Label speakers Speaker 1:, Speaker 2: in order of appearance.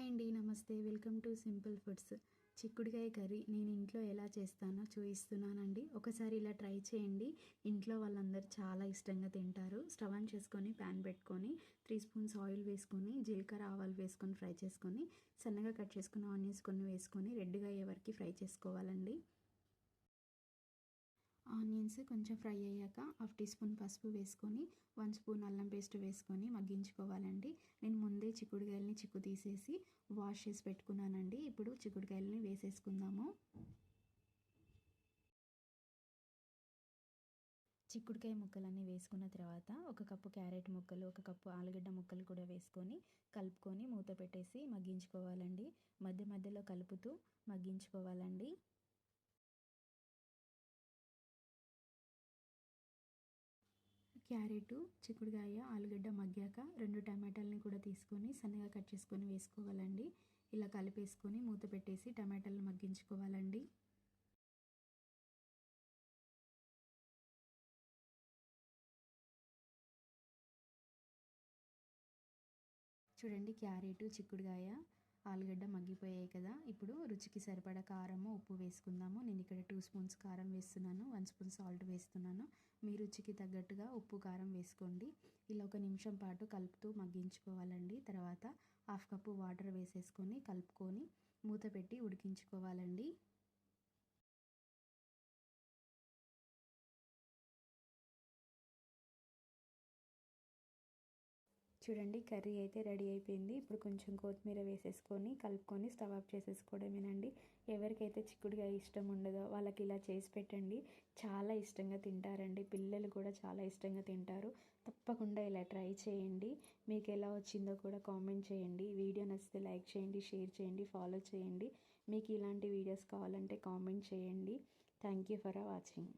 Speaker 1: Hi అండి నమస్తే. Welcome to simple foods. చిక్కుడుకాయ కర్రీ నేను ఇంట్లో ఎలా చేస్తానో చూపిస్తున్నానండి ఒకసారి ఇలా ట్రై చేయండి. ఇంట్లో వాళ్ళందరూ చాలా ఇష్టంగా తింటారు. స్టవ్ ఆన్ చేసుకొని ప్యాన్ పెట్టుకొని త్రీ స్పూన్స్ ఆయిల్ వేసుకొని జీలకర్ర ఆవాలు వేసుకొని ఫ్రై చేసుకొని సన్నగా కట్ చేసుకున్న ఆనియన్స్ కొన్ని వేసుకొని రెడ్గా అయ్యే వరకు ఫ్రై చేసుకోవాలండి. ఆనియన్స్ కొంచెం ఫ్రై అయ్యాక హాఫ్ టీ స్పూన్ పసుపు వేసుకొని వన్ స్పూన్ అల్లం పేస్ట్ వేసుకొని మగ్గించుకోవాలండి. నేను ముందే చిక్కుడుకాయలని చిక్కు తీసేసి వాష్ చేసి పెట్టుకున్నానండి. ఇప్పుడు చిక్కుడుకాయలని వేసేసుకుందాము. చిక్కుడుకాయ ముక్కలన్నీ వేసుకున్న తర్వాత ఒక కప్పు క్యారెట్ ముక్కలు ఒక కప్పు ఆలుగడ్డ ముక్కలు కూడా వేసుకొని కలుపుకొని మూత పెట్టేసి మగ్గించుకోవాలండి. మధ్య మధ్యలో కలుపుతూ మగ్గించుకోవాలండి. క్యారెట్ చిక్కుడుకాయ ఆలుగడ్డ మగ్గాక రెండు టమాటాలని కూడా తీసుకొని సన్నగా కట్ చేసుకొని వేసుకోవాలండి. ఇలా కలిపేసుకొని మూత పెట్టేసి టమాటాలను మగ్గించుకోవాలండి. చూడండి క్యారెట్ చిక్కుడుకాయ ఆలుగడ్డ మగ్గిపోయాయి కదా. ఇప్పుడు రుచికి సరిపడా కారము ఉప్పు వేసుకుందాము. నేను ఇక్కడ టూ స్పూన్స్ కారం వేస్తున్నాను. వన్ స్పూన్ సాల్ట్ వేస్తున్నాను. మీ రుచికి తగ్గట్టుగా ఉప్పు కారం వేసుకోండి. ఇలా ఒక నిమిషం పాటు కలుపుతూ మగ్గించుకోవాలండి. తర్వాత హాఫ్ కప్పు వాటర్ వేసేసుకొని కలుపుకొని మూత పెట్టి ఉడికించుకోవాలండి. చూడండి కర్రీ అయితే రెడీ అయిపోయింది. ఇప్పుడు కొంచెం కొత్తిమీర వేసేసుకొని కలుపుకొని స్టవ్ ఆఫ్ చేసేసుకోవడమేనండి. ఎవరికైతే చిక్కుడుకాయ ఇష్టం ఉండదో వాళ్ళకి ఇలా చేసి పెట్టండి. చాలా ఇష్టంగా తింటారండి. పిల్లలు కూడా చాలా ఇష్టంగా తింటారు. తప్పకుండా ఇలా ట్రై చేయండి. మీకు ఎలా వచ్చిందో కూడా కామెంట్ చేయండి. వీడియో నచ్చితే లైక్ చేయండి షేర్ చేయండి ఫాలో చేయండి. మీకు ఇలాంటి వీడియోస్ కావాలంటే కామెంట్ చేయండి. Thank you for watching.